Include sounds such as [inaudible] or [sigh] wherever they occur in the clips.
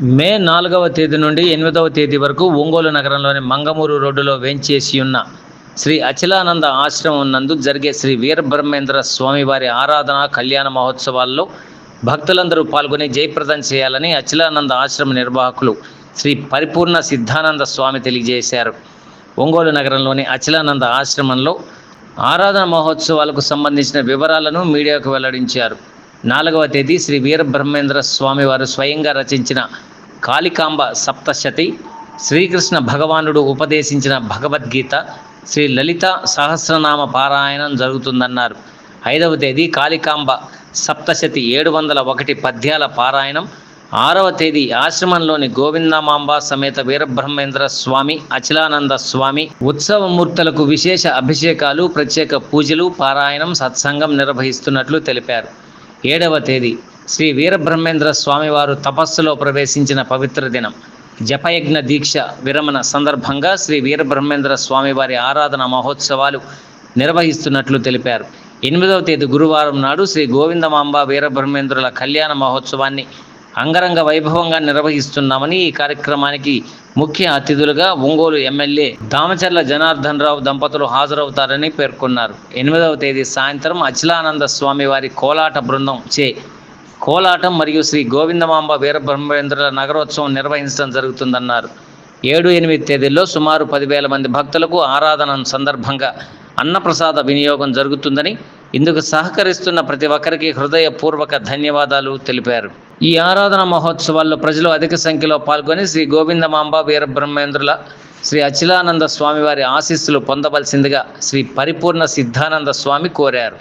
మే నాలుగవ తేదీ నుండి ఎనిమిదవ తేదీ వరకు ఒంగోలు నగరంలోని మంగమూరు రోడ్డులో వేంచేసి ఉన్న శ్రీ అచలానంద ఆశ్రమం నందు జరిగే శ్రీ వీరబ్రహ్మేంద్ర స్వామివారి ఆరాధన కళ్యాణ మహోత్సవాల్లో భక్తులందరూ పాల్గొని జయప్రదం చేయాలని అచలానంద ఆశ్రమ నిర్వాహకులు శ్రీ పరిపూర్ణ సిద్ధానంద స్వామి తెలియజేశారు. ఒంగోలు నగరంలోని అచలానంద ఆశ్రమంలో ఆరాధన మహోత్సవాలకు సంబంధించిన వివరాలను మీడియాకు వెల్లడించారు. నాలుగవ తేదీ శ్రీ వీరబ్రహ్మేంద్ర స్వామివారు స్వయంగా రచించిన కాళికాంబ సప్తశతి శ్రీకృష్ణ భగవానుడు ఉపదేశించిన భగవద్గీత శ్రీ లలిత సహస్రనామ పారాయణం జరుగుతుందన్నారు. ఐదవ తేదీ కాళికాంబ సప్తశతి ఏడు వందల ఒకటి పద్యాల పారాయణం. ఆరవ తేదీ ఆశ్రమంలోని గోవిందమాంబ సమేత వీరబ్రహ్మేంద్ర స్వామి అచలానంద స్వామి ఉత్సవమూర్తులకు విశేష అభిషేకాలు ప్రత్యేక పూజలు పారాయణం సత్సంగం నిర్వహిస్తున్నట్లు తెలిపారు. ఏడవ తేదీ శ్రీ వీరబ్రహ్మేంద్ర స్వామివారు తపస్సులో ప్రవేశించిన పవిత్ర దినం. జపయజ్ఞ దీక్ష విరమణ సందర్భంగా శ్రీ వీరబ్రహ్మేంద్ర స్వామివారి ఆరాధన మహోత్సవాలు నిర్వహిస్తున్నట్లు తెలిపారు. ఎనిమిదవ తేదీ గురువారం నాడు శ్రీ గోవిందమాంబ వీరబ్రహ్మేంద్రుల కళ్యాణ మహోత్సవాన్ని అంగరంగ వైభవంగా నిర్వహిస్తున్నామని ఈ కార్యక్రమానికి ముఖ్య అతిథులుగా ఒంగోలు ఎమ్మెల్యే దామచర్ల జనార్దన్ రావు దంపతులు హాజరవుతారని పేర్కొన్నారు. ఎనిమిదవ తేదీ సాయంత్రం అచలానంద స్వామి వారి కోలాట బృందం చే కోలాటం మరియు శ్రీ గోవిందమాంబ వీరబ్రహ్మేంద్రుల నగరోత్సవం నిర్వహించడం జరుగుతుందన్నారు. ఏడు ఎనిమిది తేదీల్లో సుమారు పదివేల మంది భక్తులకు ఆరాధన సందర్భంగా అన్నప్రసాద వినియోగం జరుగుతుందని ఇందుకు సహకరిస్తున్న ప్రతి ఒక్కరికి హృదయపూర్వక ధన్యవాదాలు తెలిపారు. ఈ ఆరాధన మహోత్సవాల్లో ప్రజలు అధిక సంఖ్యలో పాల్గొని శ్రీ గోవిందమాంబ వీరబ్రహ్మేంద్రుల శ్రీ అచిలానంద స్వామి వారి ఆశీస్సులు పొందవలసిందిగా శ్రీ పరిపూర్ణ సిద్ధానంద స్వామి కోరారు.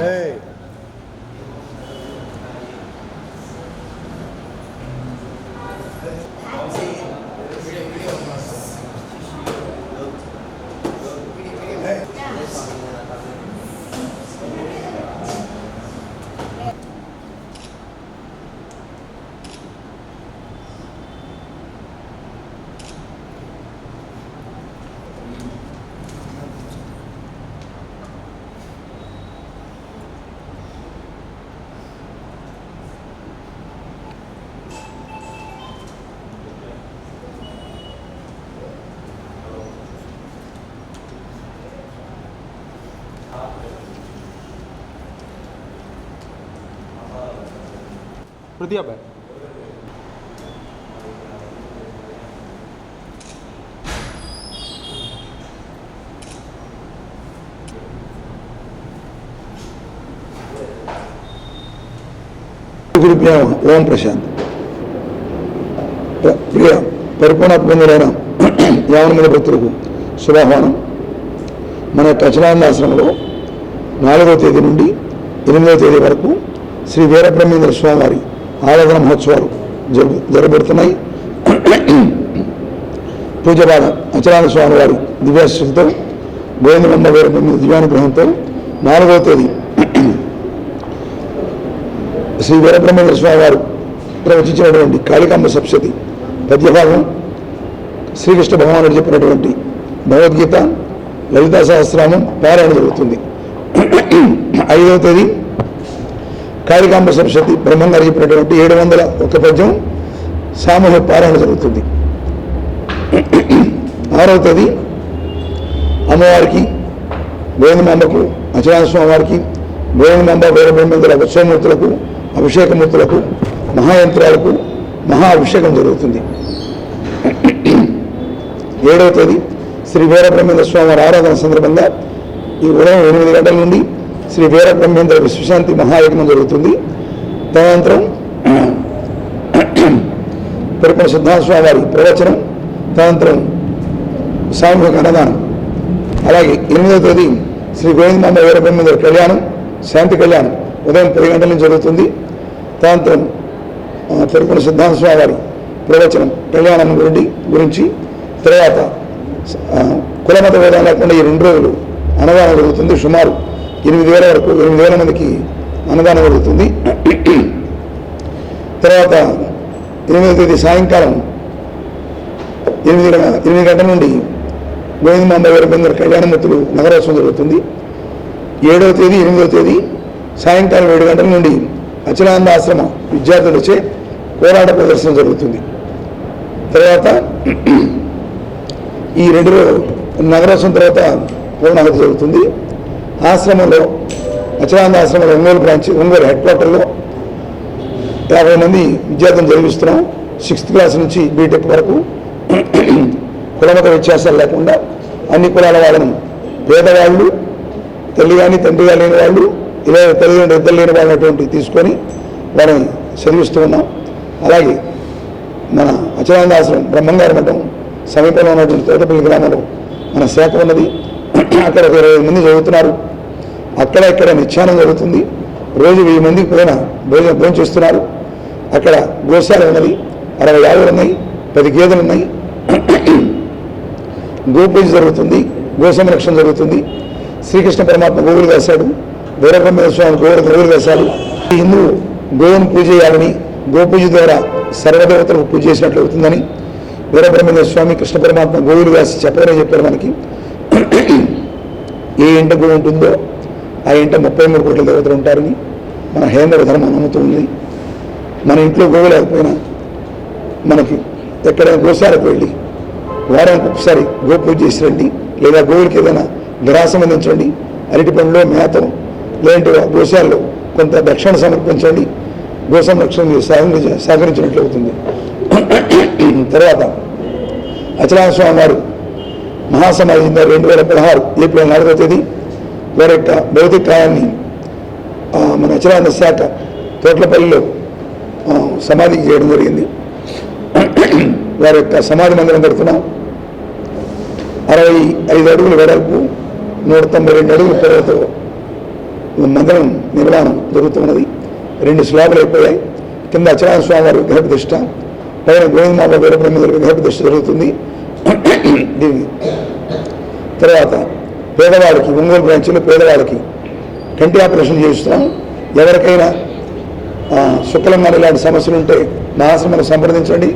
Hey. ప్రతిభాబాయ్ గురుభ్యాం ఓం ప్రశాంత్. ప్రియ పరిపూర్ణాత్మకులైన యావనమైన భక్తులకు శుభాహ్వానం. మన కచలానంద ఆశ్రమంలో నాలుగవ తేదీ నుండి ఎనిమిదవ తేదీ వరకు శ్రీ వీరబ్రహ్మేంద్ర స్వామివారి ఆరాధన మహోత్సవాలు జరుగు జరగబడుతున్నాయి. పూజబాల అచలాన స్వామి వారి దివ్యాశతో గోవిందమ్మ వీరబ్రహ్మ దివ్యానుగ్రహంతో నాలుగవ తేదీ శ్రీ వీరబ్రహ్మేంద్ర స్వామి వారు ప్రవచించినటువంటి కాళికాంబ సప్సతి పద్యభాగం శ్రీకృష్ణ భగవానుడు చెప్పినటువంటి భగవద్గీత లలితా సహస్రామం పారాయణ జరుగుతుంది. ఐదవ తేదీ కాళికాంబ సరస్వతి బ్రహ్మంగారు చెప్పినటువంటి ఏడు వందల ఒక పద్యం సామూహిక పారాయణ జరుగుతుంది. ఆరవ తేదీ అమ్మవారికి గోవిందమాంబకు అచలాన స్వామి వారికి గోవిందమాంబ వీరబ్రహ్మేంద్ర ఉత్సవమూర్తులకు అభిషేకమూర్తులకు మహాయంత్రాలకు మహా అభిషేకం జరుగుతుంది. ఏడవ తేదీ శ్రీ వీరబ్రహ్మేంద్ర స్వామి ఆరాధన సందర్భంగా ఈ ఉదయం ఎనిమిది గంటల నుండి శ్రీ వీర బ్రహ్మేంద్ర విశ్వశాంతి మహాయజ్ఞం జరుగుతుంది. తదనంతరం పెరుపణ సిద్ధాంతస్వామి వారి ప్రవచనం తదనంతరం సామూహిక అన్నదానం అలాగే ఎనిమిదవ తేదీ శ్రీ గోవిందమ్మ వీర బ్రహ్మేంద్ర కళ్యాణం శాంతి కళ్యాణం ఉదయం పది గంటల నుంచి జరుగుతుంది. తదనంతరం ఆ, సిద్ధాంతస్వామి సిద్ధాంత వారి ప్రవచనం కళ్యాణం గురించి గురించి తర్వాత కులమత వేదాలు లేకుండా ఈ రెండు రోజులు అన్నదానం జరుగుతుంది. సుమారు ఎనిమిది వేల వరకు ఎనిమిది వేల మందికి అన్నదానం జరుగుతుంది. తర్వాత ఎనిమిదవ తేదీ సాయంకాలం ఎనిమిది ఎనిమిది గంటల నుండి గోవిందమాంబ వీరభేంద్ర కళ్యాణమూర్తులు నగరోత్సవం జరుగుతుంది. ఏడవ తేదీ ఎనిమిదవ తేదీ సాయంకాలం ఏడు గంటల నుండి అచలానంద ఆశ్రమ విద్యార్థులచే పోరాట ప్రదర్శన జరుగుతుంది. తర్వాత ఈ రెండు నగరోత్సవం తర్వాత పూర్ణాహుతి జరుగుతుంది. ఆశ్రమంలో అచలానంద ఆశ్రమంలో ఒంగోలు బ్రాంచ్ ఒంగోలు హెడ్ క్వార్టర్లో యాభై మంది విద్యార్థులు చదివిస్తున్నాం సిక్స్త్ క్లాస్ నుంచి బీటెక్ వరకు కులమత వ్యత్యాసాలు లేకుండా అన్ని కులాల వాళ్ళను పేదవాళ్ళు తల్లి కానీ తండ్రి కానీ లేని వాళ్ళు ఇలా తల్లిదండ్రులు ఇద్దరు లేని వాళ్ళు అటువంటి తీసుకొని వాళ్ళని చదివిస్తూ ఉన్నాం. అలాగే మన అచలానందాశ్రమం బ్రహ్మంగారి మఠం సమీపంలో ఉన్నటువంటి తోటపల్లి గ్రామంలో మన శాఖ ఉన్నది. అక్కడ ఒక ఇరవై మంది చదువుతున్నారు. అక్కడ ఇక్కడ నిత్యానం జరుగుతుంది. రోజు వెయ్యి మందికి పైన భోజనం భోజనం చేస్తున్నారు. అక్కడ గోశాల ఉన్నది. అరవై ఆవులు ఉన్నాయి. పది గేదెలు ఉన్నాయి. గోపూజ జరుగుతుంది. గోసంరక్షణ జరుగుతుంది. శ్రీకృష్ణ పరమాత్మ గోవులు వేశాడు వీరబ్రహ్మేశ్వర స్వామి గోవులు గోవులు వేశాడు ఈ హిందువు గోవును పూజ చేయాలని గోపూజ ద్వారా సర్వదేవతలకు పూజ చేసినట్లు అవుతుందని వీరబ్రహ్మేంద్ర స్వామి కృష్ణ పరమాత్మ గోవులు వేసి చెప్పడమే చెప్పారు మనకి. ఏ ఇంట గోవు ఉంటుందో ఆ ఇంట ముప్పై మూడు కోట్ల దేవతలు ఉంటారని మన హేంద్ర ధర్మం నమ్ముతుంది మన ఇంట్లో గోవు లేకపోయినా మనకి ఎక్కడైనా గోశాలకు వెళ్ళి వారానికి ఒకసారి గోపూజ చేసి రండి లేదా గోవులకి ఏదైనా విరాసం అందించండి అరటి పండులో మేతం లేదంటే గోశాలలో కొంత దక్షిణ సమర్పించండి గో సంరక్షణ సహకరించ సహకరించినట్లు అవుతుంది. తర్వాత అచలాస్వామి వారు వారు మహాసమాజం రెండు వేల పదహారు ఏప్రిల్ నాలుగో తేదీ వేరొక భౌతిక కాయాన్ని మన అచలానంద శాఖ తోట్లపల్లిలో సమాధి సమాధికి చేయడం జరిగింది. వారి యొక్క సమాధి మందిరం పెడుతున్నాం అరవై ఐదు అడుగుల వెడల్పు నూట తొంభై రెండు అడుగుల పొడవుతో మందిరం నిర్మాణం జరుగుతున్నది. రెండు స్లాబులు అయిపోయాయి. కింద అచలాన స్వామి వారి విగ్రహ ప్రతిష్ట పైన గోవిందమాబ వీరబ్రహ్మేంద్ర విగ్రహ ప్రతిష్ట జరుగుతుంది. దీన్ని. తర్వాత పేదవాడికి ఒంగోలు బ్రాంచ్లో పేదవాడికి కంటి ఆపరేషన్ చేస్తున్నాం ఎవరికైనా ఆ, శుక్లంగా ఇలాంటి సమస్యలు ఉంటే మా ఆశ్రమాన్ని సంప్రదించండి.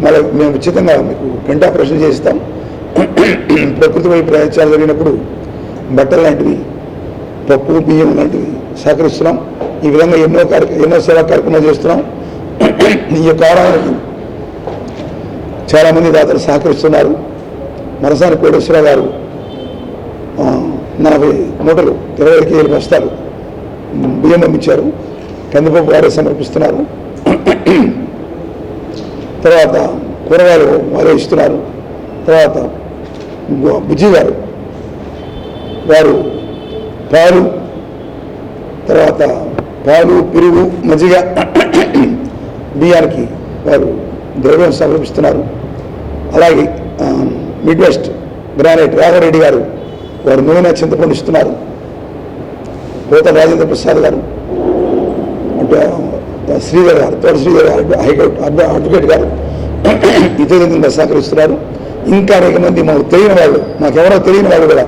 మరి మేము ఉచితంగా మీకు కంటి ఆపరేషన్ చేస్తాం ప్రకృతి వైపు ప్రయత్నాలు జరిగినప్పుడు బట్టలు లాంటివి పప్పు బియ్యం లాంటివి సహకరిస్తున్నాం ఈ విధంగా ఎన్నో కార్య ఎన్నో సేవా కార్యక్రమాలు చేస్తున్నాం. ఈ యొక్క ఆరాధనకి చాలామంది దాతలు సహకరిస్తున్నారు. మరసాని కోటేశ్వర గారు నలభై మూటలు ఇరవై ఐదు కేజీలు బస్తాలు బియ్యం పంపించారు. కందిపప్పు వారే సమర్పిస్తున్నారు. తర్వాత కూరగాయలు వారే ఇస్తున్నారు. తర్వాత బుజ్జి గారు వారు పాలు తర్వాత పాలు పెరుగు మజ్జిగ బియ్యానికి వారు ద్రవ్యం సమర్పిస్తున్నారు. అలాగే మిడ్ వెస్ట్ గ్రానైట్ రాఘవరెడ్డి గారు వారు నూనె చింతపండు ఇస్తున్నారు. పోతల రాజేంద్ర ప్రసాద్ గారు అంటే శ్రీధర్ గారు తోట శ్రీధర్ గారు హైకోర్టు అడ్వకేట్ గారు ఇతరులందరూ సహకరిస్తున్నారు. ఇంకా అనేక మంది మాకు తెలియని వాళ్ళు మాకెవరో తెలియని వాళ్ళు కూడా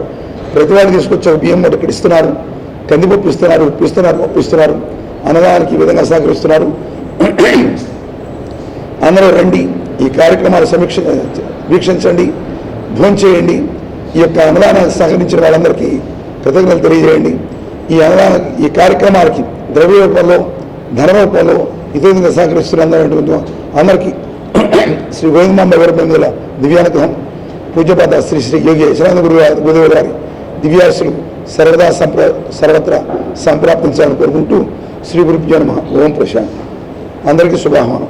ప్రతి వాళ్ళు తీసుకొచ్చి ఒక బియ్యం మూట ఇక్కడ ఇస్తున్నారు. కందిపప్పు ఇస్తున్నారు ఉప్పు ఇస్తున్నారు పప్పు ఇస్తున్నారు. అన్నదానికి ఈ విధంగా సహకరిస్తున్నారు. అందరూ రండి. ఈ కార్యక్రమాలు సమీక్ష వీక్షించండి భోంచేయండి ఈ యొక్క అన్నదానానికి సహకరించిన వాళ్ళందరికీ కృతజ్ఞతలు తెలియజేయండి. ఈ అన్నదాన ఈ కార్యక్రమాలకి ద్రవ్య రూపంలో ధన రూపంలో ఇదే సహకరిస్తున్న అందరూ అందరికీ [coughs] శ్రీ గోవిందమ్మ వీరబంధుల దివ్యానుగ్రహం పూజపాత శ్రీ శ్రీ యోగి యశరానంద గురు గురువు గారి దివ్యాసులు సర్వదా సంప్ర సర్వత్రా సంప్రాప్తించాలని కోరుకుంటూ శ్రీ గురుభ్యో నమ. ఓం ప్రశాంత్. అందరికీ శుభాహ్వానం.